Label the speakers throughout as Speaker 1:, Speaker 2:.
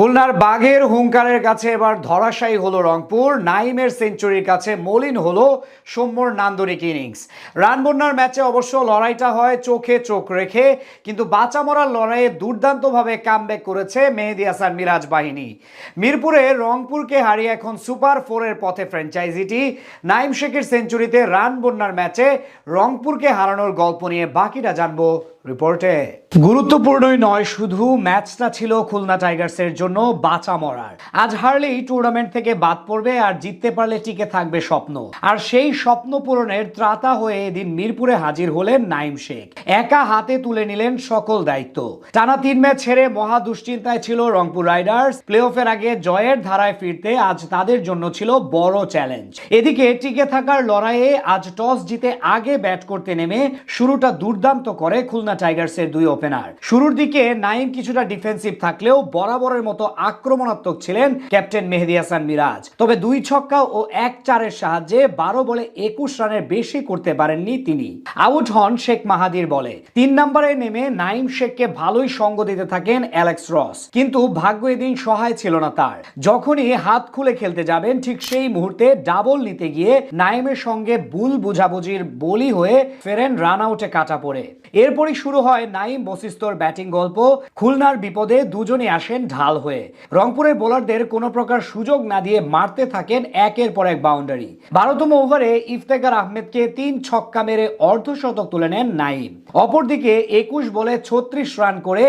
Speaker 1: খুলনার বাঘের হুঙ্কারের কাছে এবার ধরাশায়ী হলো রংপুর, নাইমের সেঞ্চুরির কাছে মলিন হলো সৌম্যর নান্দনিক ইনিংস। রান বন্যার ম্যাচে অবশ্য লড়াইটা হয় চোখে চোখ রেখে, কিন্তু বাঁচা মরার লড়াইয়ে দুর্দান্তভাবে কামব্যাক করেছে মেহেদি হাসান মিরাজ বাহিনী। মিরপুরে রংপুরকে হারিয়ে এখন সুপার ফোরের পথে ফ্র্যাঞ্চাইজিটি। নাইম শেখের সেঞ্চুরিতে রান বন্যার ম্যাচে রংপুরকে হারানোর গল্প নিয়ে বাকিটা জানব রিপোর্টে। গুরুত্বপূর্ণই নয়, শুধু ম্যাচটা ছিল খুলনা টাইগার্সের জন্য বাঁচা মরার। আজ হারলেই টুর্নামেন্ট থেকে বাদ পড়বে আর জিততে পারলে টিকে থাকবে স্বপ্ন। আর সেই স্বপ্ন পূরণের ত্রাতা হয়ে এদিন মিরপুরে হাজির হলেন নাইম শেখ। একা হাতে তুলে নিলেন সকল দায়িত্ব। টানা তিন ম্যাচ ছেড়ে মহা দুশ্চিন্তায় ছিল রংপুর রাইডার্স। প্লে অফের আগে জয়ের ধারায় ফিরতে আজ তাদের জন্য ছিল বড় চ্যালেঞ্জ। এদিকে টিকে থাকার লড়াইয়ে আজ টস জিতে আগে ব্যাট করতে নেমে শুরুটা দুর্দান্ত করে খুলনা টাইগার্সের দুই ওপেনার শুরুর দিকে নাইম কিছুটা ডিফেন্সিভ থাকলেও বরাবরের মতো আক্রমণাত্মক ছিলেন ক্যাপ্টেন মেহেদি হাসান মিরাজ। তবে দুই ছক্কা ও এক চারের সাহায্যে বারো বলে একুশ রানের বেশি করতে পারেননি তিনি। আউট হন শেখ মাহাদির বলে। তিন নম্বরে নেমে নাইম শেখকে ভালোই সঙ্গ দিতে থাকেন অ্যালেক্স রস। কিন্তু ভাগ্য এদিন সহায় ছিল না তার। যখনই হাত খুলে খেলতে যাবেন, ঠিক সেই মুহূর্তে ডাবল নিতে গিয়ে নাইমের সঙ্গে বুল বুঝাবুঝির বলি হয়ে ফেরেন রান আউটে কাটা পড়ে। এরপরই শুরু হয় নাইম বশিস্তর ব্যাটিং গল্প, খুলনার বিপদে দুজনই আসেন ঢাল হয়ে। রংপুরের বোলারদের কোনো প্রকার সুযোগ না দিয়ে মারতে থাকেন একের পর এক বাউন্ডারি। বারোতম ওভারে ইফতেখার আহমেদকে তিন ছক্কা মেরে অর্ধশতক তুলে নেন নাইম অপরদিকে একুশ বলে ছত্রিশ রান করে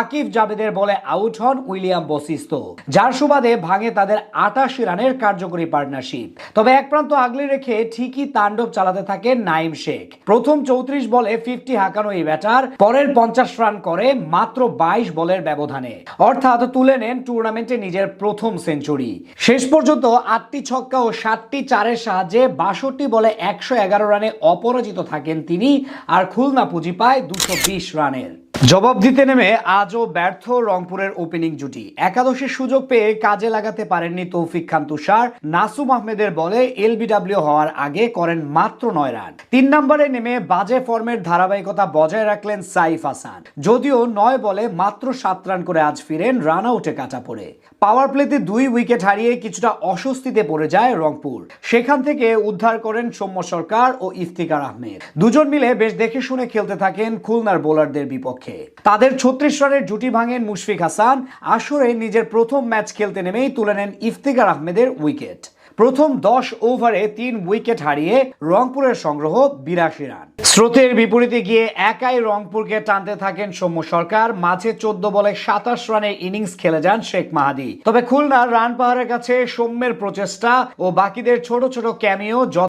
Speaker 1: আকিফ জাবেদের বলে আউট হন উইলিয়াম বশিস্ত যার সুবাদে ভাঙে তাদের আটাশি রানের কার্যকরী পার্টনারশিপ। তবে এক প্রান্ত আগলে রেখে ঠিকই তাণ্ডব চালাতে থাকেন নাইম শেখ। প্রথম চৌত্রিশ বলে ফিফটি হাঁকানো এই ব্যাটার, পরের পঞ্চাশ রান করে মাত্র বাইশ বলের ব্যবধানে। অর্থাৎ তুলে নেন টুর্নামেন্টে নিজের প্রথম সেঞ্চুরি শেষ পর্যন্ত আটটি ছক্কা ও সাতটি চারের সাহায্যে বাষট্টি বলে একশো এগারো রানে অপরাজিত থাকেন তিনি, আর খুলনা পুঁজি পায় দুশো রানের। জবাব দিতে নেমে আজও ব্যর্থ রংপুরের ওপেনিং জুটি। একাদশের সুযোগ পেয়ে কাজে লাগাতে পারেননি তৌফিক খান তুষার। নাসুম আহমেদের বলে এলবিডব্লিউ হওয়ার আগে করেন মাত্র নয় রান। তিন নম্বরে নেমে বাজে ফর্মের ধারাবাহিকতা বজায় রাখলেন সাইফ হাসান। যদিও নয় বলে মাত্র সাত রান করে আজ ফিরেন রান আউটে কাটা পড়ে। পাওয়ার প্লেতে দুই উইকেট হারিয়ে কিছুটা অস্বস্তিতে পড়ে যায় রংপুর। সেখান থেকে উদ্ধার করেন সৌম্য সরকার ও ইফতিকার আহমেদ। দুজন মিলে বেশ দেখে শুনে খেলতে থাকেন খুলনার বোলারদের বিপক্ষে। তাদের ছত্রিশ রানের জুটি ভাঙেন মুশফিক হাসান। আসরে নিজের প্রথম ম্যাচ খেলতে নেমেই তুলে নেন ইফতিকার আহমেদের উইকেট। প্রথম দশ ওভারে তিন উইকেট হারিয়ে রংপুরের সংগ্রহ বিরাশি রান। স্রোতের বিপরীতে গিয়ে একাই রংপুরকে টানতে থাকেন সৌম্য সরকার। মাঝে চোদ্দ বলে সাতাশ রানের ইনিংস খেলে যান শেখ মাহাদি। তবে খুলনার রান পাহাড়ের কাছে সৌম্যের প্রচেষ্টা ও বাকিদের ছোট ছোট ক্যামিও